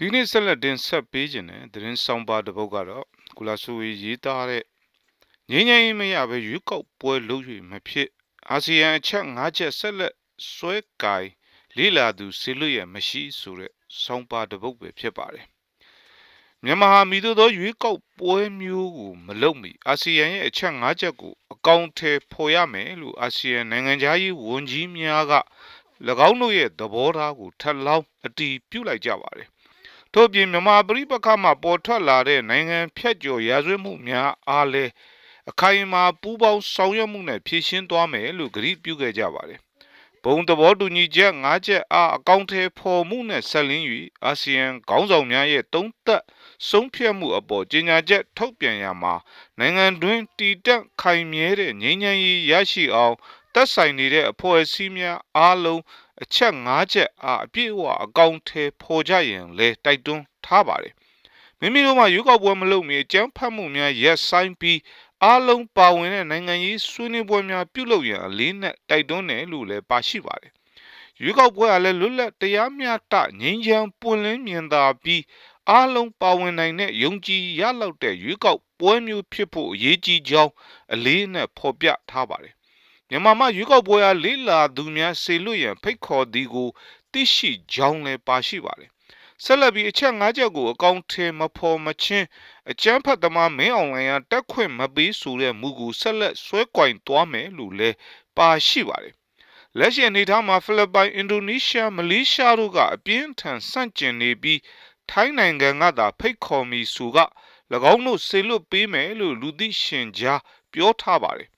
ဒီနေ့ဆက်လက်တင်ဆက်ပေးခြင်းတဲ့သတင်းဆောင်ပါတစ်ပုဒ်ကတော့ကုလာဆူဝေရေးသားတဲ့ငင်းငင်းမရပဲရွေးကောက်ပွဲလုပ်၍မဖြစ်အာဆီယံအချက်၅ချက်ဆက်လက်ဆွဲကိုင်လေးလာသူဆေလွတ်ရမရှိဆိုတဲ့ဆောင်ပါတစ်ပုဒ်ပဲဖြစ်ပါတယ်မြန်မာဟာမိတို့သောရွေးကောက်ပွဲမျိုးကိုမလုပ်မီအာဆီယံရဲ့အချက်၅ချက်ကိုအကောင့်ထဲဖော်ရမယ်လို့အာဆီယံနိုင်ငံသားရေးဝန်ကြီးများက၎င်းတို့ရဲ့သဘောထားကိုထပ်လောင်းအတည်ပြုလိုက်ကြပါတယ် ထို့ပြင်မြန်မာပြည်ပခါမှာပေါ်ထွက်လာတဲ့နိုင်ငံဖြတ်ကျော်ရာဇဝတ်မှုများအားလည်းအခိုင်အမာပူးပေါင်းဆောင်ရွက်မှုနဲ့ဖြည့်ရှင်းသွားမယ်လို့ကြေညာပြုခဲ့ကြပါတယ်။ဘုံသဘောတူညီချက်၅ချက်အားအကောင့်ထဲပေါ်မှုနဲ့ဆက်လင်း၍အာဆီယံခေါင်းဆောင်များရဲ့တုံးသက်ဆုံးဖြတ်မှုအပေါ်ကြေညာချက်ထုတ်ပြန်ရမှာနိုင်ငံတွင်တည်တံ့ခိုင်မြဲတဲ့ငြိမ်းချမ်းရေးရရှိအောင် သက်ဆိုင်နေတဲ့အဖွဲ့အစည်းများအားလုံးအချက်၅ချက်အားအပြည့်အဝအကောင့်ထဲပေါ်ကြရင်လဲတိုက်တွန်းထားပါတယ်မိမိတို့မှာရွေးကောက်ပွဲမလုပ်မီအကြမ်းဖက်မှုများရက်ဆိုင်ပြီးအားလုံးပါဝင်တဲ့နိုင်ငံရေးဆွေးနွေးပွဲများပြုလုပ်ရန်အလေးနက်တိုက်တွန်းတယ်လို့လည်းပါရှိပါတယ်ရွေးကောက်ပွဲကလည်းလွတ်လပ်တရားမျှတငြိမ်းချမ်းပွင့်လင်းမြင်သာပြီးအားလုံးပါဝင်နိုင်တဲ့ယုံကြည်ရလောက်တဲ့ရွေးကောက်ပွဲမျိုးဖြစ်ဖို့အရေးကြီးကြောင်းအလေးနက်ဖော်ပြထားပါတယ် မြန်မာမှာရွေးကောက်ပွဲအားလေးလာသူများစေလွတ်ရန်ဖိတ်ခေါ်သည်ကိုသိရှိကြောင်းလည်းပါရှိပါတယ်။ဆက်လက်ပြီးအချက်၅ချက်ကိုအကောင့်ထဲမဖော်မချင်းအကျန်းဖတ်သမားမင်းအောင်လိုင်းကတက်ခွင့်မပေးဆိုတဲ့မူကိုဆက်လက်ဆွဲကင်သွားမယ်လို့လည်းပါရှိပါတယ်။လက်ရှိအနေအထားမှာဖိလစ်ပိုင်၊အင်ဒိုနီးရှား၊မလေးရှားတို့ကအပြင်းထန်ဆန့်ကျင်နေပြီးထိုင်းနိုင်ငံကသာဖိတ်ခေါ်မီဆိုက၎င်းတို့ဆေလွတ်ပေးမယ်လို့လူသိရှင်ကြားပြောထားပါတယ်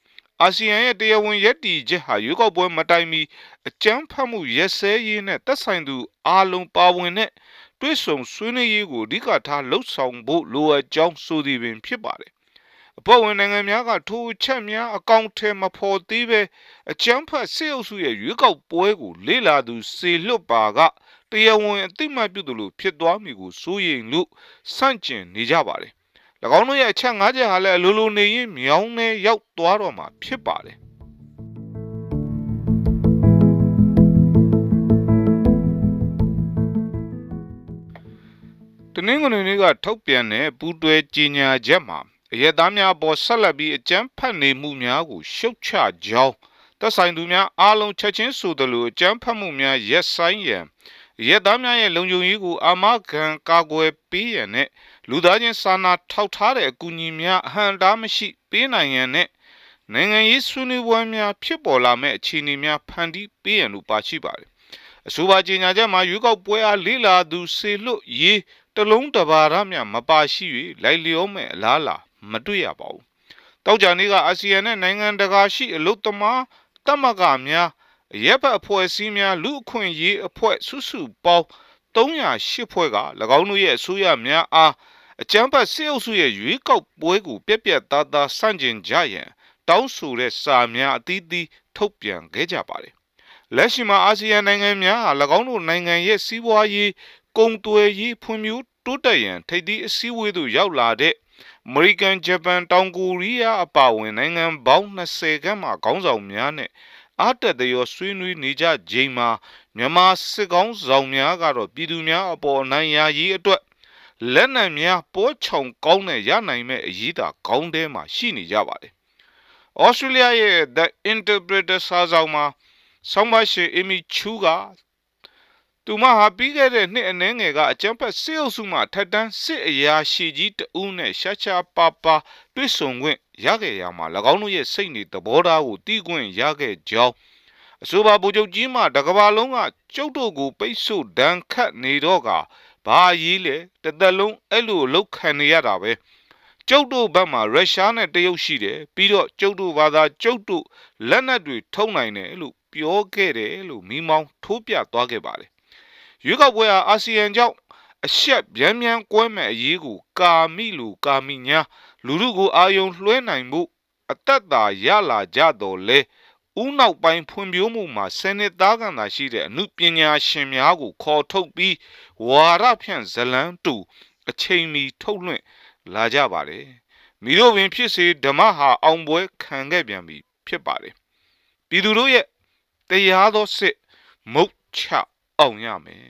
အာဆီယံရဲ့တရားဝင်ရည်တည်ချက်ဟာရွေးကောက်ပွဲမတိုင်မီအကြမ်းဖက်မှုရက်စဲရေးနဲ့သက်ဆိုင်သူအားလုံးပါဝင်တဲ့တွဲဆုံဆွေးနွေးရေးကိုအဓိကထားလှုပ်ဆောင်ဖို့လိုအပ်ကြောင်းဆိုသည်ပင်ဖြစ်ပါတယ်။အဖွဲ့ဝင်နိုင်ငံများကထိုအချက်များအကောင့်ထဲမဖော်သေးပဲအကြမ်းဖက်စစ်အုပ်စုရဲ့ရွေးကောက်ပွဲကိုလေ့လာသူစေလွတ်ပါကတရားဝင်အသိမှတ်ပြုသလိုဖြစ်သွားမည်ကိုစိုးရိမ်လို့စန့်ကျင်နေကြပါတယ်၎ င်းတို့ရဲ့အချက်၅ချက်ဟာလည်းအလိုလိုနေရင်မြောင်းနဲ့ရောက်သွားတော့မှာဖြစ်ပါတယ်တနင်္ဂနွေနေ့ကထုတ်ပြန်တဲ့ပူးတွဲကြီးညာချက်မှာအရသားများပေါ်ဆက်လက်ပြီးအကြမ်းဖက်နေမှုများကိုရှုတ်ချကြောင်းသက်ဆိုင်သူများအားလုံးချက်ချင်းဆိုသလိုအကြမ်းဖက်မှုများရက်ဆိုင်ရန် ရဲသားများရဲ့လုံခြုံရေးကိုအာမခံကာကွယ်ပေးရန်နဲ့လူသားချင်းစာနာထောက်ထားတဲ့အကူအညီများအဟံတားမရှိပေးနိုင်ရန်နဲ့နိုင်ငံရေးဆွေးနွေးပွဲများဖြစ်ပေါ်လာမဲ့အခြေအနေများဖန်တီးပေးရန်လို့ပါရှိပါတယ်။အဆိုပါကြေညာချက်မှာရွေးကောက်ပွဲအားလေးလာသူစေလွတ်ရေးတလုံးတဘာရမြမပါရှိ၍လိုက်လျောမဲ့အလားလာမတွေ့ရပါဘူး။တောက်ကြနေကအာဆီယံနဲ့နိုင်ငံတကာရှိအလုတ်သမားတမကများ ရပ်ဘက်အဖွဲ့အစည်းများလူအခွင့်ရေးအဖွဲ့စုစုပေါင်း308ဖွဲ့က၎င်းတို့ရဲ့အစိုးရများအားအကြမ်းဖက်စစ်အုပ်စုရဲ့ရွေးကောက်ပွဲကိုပြက်ပြက်သားသားဆန့်ကျင်ကြရန်တောင်းဆိုတဲ့စာများအသီးသီးထုတ်ပြန်ခဲ့ကြပါတယ်။လက်ရှိမှာအာဆီယံနိုင်ငံများဟာ၎င်းတို့နိုင်ငံရဲ့စီးပွားရေးကုန်သွယ်ရေးဖွံ့ဖြိုးတိုးတက်ရန်ထိပ်သီးအစည်းအဝေးသို့ရောက်လာတဲ့အမေရိကန်၊ဂျပန်၊တောင်ကိုရီးယားအပါအဝင်နိုင်ငံပေါင်း20ခန့်မှခေါင်းဆောင်များနဲ့ အားတက်သရောဆွေးနွေးနေကြချိန်မှာမြန်မာစစ်ကောင်းဆောင်များကတော့ပြည်သူများအပေါ်နိုင်ရာရေးအတွက်လက်နက်များပိုးချောင်ကောင်းတဲ့ရနိုင်မဲ့အရေးသာခေါင်းထဲမှာရှိနေကြပါတယ်။ဩစတြေးလျရဲ့ The Interpreter စာဆောင်မှာဆောင်းပါရှင်အီမီချူက သူမဟာပြီးခဲ့တဲ့နှစ်အနည်းငယ်ကအကြံဖက်စစ်အုပ်စုမှထက်တန်းစစ်အရာရှိကြီးတဦးနဲ့ရှာချာပါပါတွေ့ဆုံခွင့်ရခဲ့ရမှာ၎င်းတို့ရဲ့စိတ်နေသဘောထားကိုတီးခွင့်ရခဲ့ကြောင်းအဆိုပါဗိုလ်ချုပ်ကြီးမှတကဘာလုံးကကျုပ်တို့ကိုပိတ်ဆို့ဒဏ်ခတ်နေတော့ကဘာရေးလဲတသက်လုံးအဲ့လိုလုတ်ခံနေရတာပဲကျုပ်တို့ဘက်မှာရုရှားနဲ့တရုတ်ရှိတယ်ပြီးတော့ကျုပ်တို့ဘာသာကျုပ်တို့လက်နက်တွေထုံနိုင်တယ်လို့ပြောခဲ့တယ်လို့မိမောင်းထိုးပြသွားခဲ့ပါတယ် ရွေးကောက်ပွဲဟာအာဆီယံကြောင့်အဆက်ဗျမ်းဗျမ်းကွဲမဲ့အရေးကိုကာမိလူကာမိညာလူလူကိုအာယုံလွှဲနိုင်မှုအသက်သာရလာကြတော်လဲဥနောက်ပိုင်းဖွံ့ဖြိုးမှုမှာစနစ်သားကံသာရှိတဲ့အမှုပညာရှင်များကိုခေါ်ထုတ်ပြီးဝါရဖြန့်ဇလန်းတူအချိန်မီထုတ်လွှင့်လာကြပါတယ်မိတို့ပင်ဖြစ်စေဓမ္မဟာအောင်ပွဲခံခဲ့ပြန်ပြီဖြစ်ပါတယ်ပြည်သူတို့ရဲ့တရားသောစစ်မုတ်ချ အောင်ရမယ်